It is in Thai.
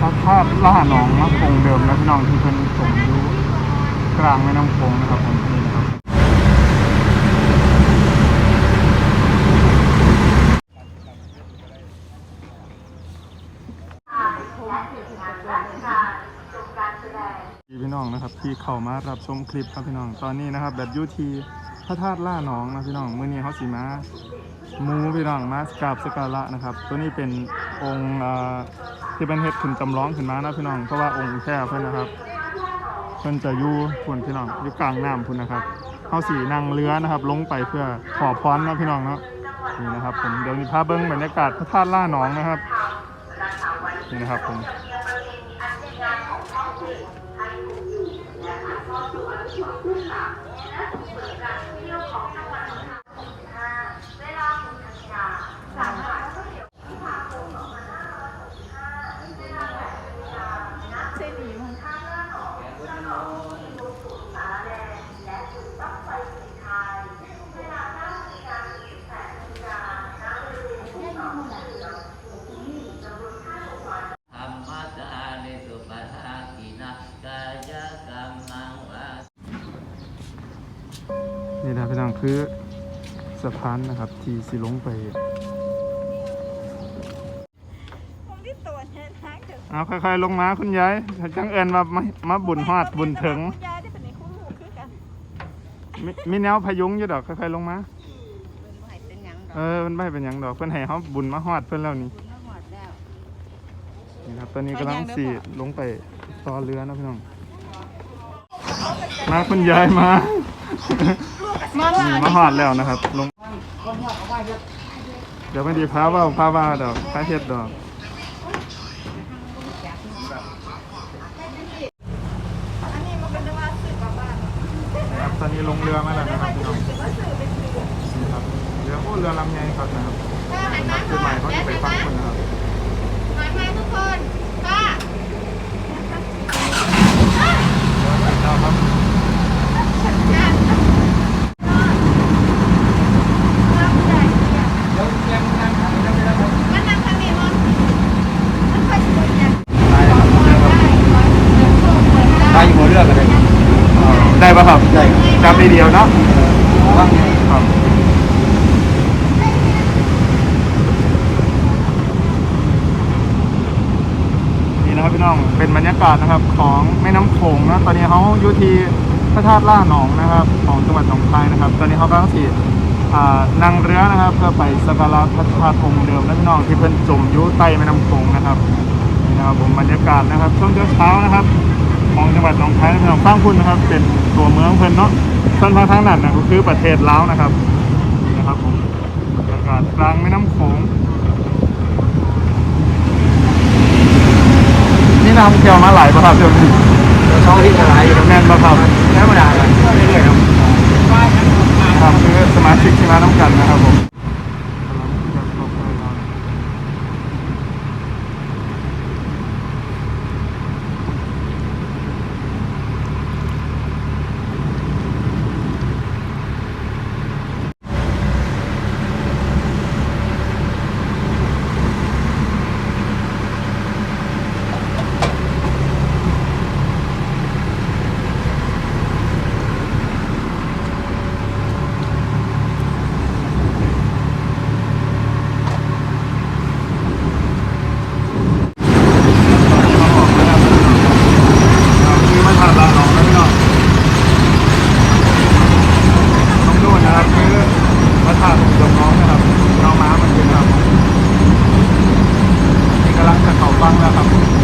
พระธาตุล่าหนองมะคงเดิมนะพี่น้องที่เป็นสมยูกลางแม่น้ำโขงนะครับผมนี่นะครับพี่น้องนะครับที่เข้ามารับชมคลิปครับพี่น้องตอนนี้นะครับ แบบยูทีพระธาตุล่าหนองนะพี่น้องเมื้อนี้เขาสีมามูพี่น้องมากราบสการะนะครับ ตัวนี้เป็นองค์ ที่เป็นเฮ็ดขึ้นจำลองขึ้นมานะพี่น้องเพราะว่าองค์แค่เพิ่นนะครับเพิ่อนจะอยู่พุ่นพี่น้องอยู่กลางน้ำพุ่นนะครับเขาสีนั่งเรือนะครับ ลงไปเพื่อขอพรนะพี่น้องเนาะนี่นะครับผมเดี๋ยวนี้พาเบิ้งบรรยากาศพระธาตุล่าหนองนะครับนี่นะครับผมธรรมะจาริสุปทากินะกายกรรมังวา นี่นะพี่น้องคือสะพานนะครับ ที่สิลงไปผมที่ตัวเอาค่อยๆลงมาคุณยายจังเอิญมามามาบุญฮอดบุญถึงได้เป็นในคู่หูคือกันมีมีแนวพยุงอยู่ดอกค่อยๆลงมาเป็นไหวเป็นหยังดออมันไม่เป็นหยังดอกเพิ่อนให้เฮาบุญมาฮอดเพิ่นแล้วนี่บุญมาหอดแล้วนี่ครับตอนนี้กำลังสิลงไปต่อเรือนะพี่น้องมาคุณยายมา มานี่มาฮอดแล้วนะครับลงเดี๋ยวไม่ดีพาเว่าพาว่าดอกพาเฮ็ดดอกอันนี้มันเป็นว่าสื่อกลับบ้านครับตอนนี้ลงเรือมาแล้วนะครับพี่น้องนี่ครับเรือโอ้เรือลำใหญ่ครับนะครับคือใหม่เขาจะไปฟังคนนะครับมามาทุกคนป้าเราครับ มันนั่งทางนี้มั้งมันค่อยสวยจัง ได้ครับเรือครับ ไปอยู่หัวเรือกันเลย อ๋อได้ปะครับ ได้ จำได้เดียวเนาะว่าไงครับนี่นะครับพี่น้องเป็นบรรยากาศนะครับของแม่น้ำโขงนะตอนนี้เขาอยู่ที่พระธาตุล่าหนองนะครับ ของจังหวัดหนองคายนะครับ ตอนนี้เขากำลังสีอ่านั่งเรือนะครับ เพื่อไปสักการะพระธาตุองค์เดิมและพี่น้องที่เพิ่นจมอยู่ใต้แม่น้ำโขงนะครับนี่นะครับผมบรรยากาศนะครับช่วงเช้านะครับ ของจังหวัดหนองคายนะครับฟังคุณนะครับ เป็นตัวเมืองเพิ่นเนาะส่วนทางทางนั้นนะก็คือประเทศลาวนะครับนี่นะครับผมบรรยากาศกลางแม่น้ำโขงนี่น้ำเกี่ยวมาหลายประครับเดี๋ยวนี้ช่องที่สลายอยู่ตรงแน่นประครับ Tamam.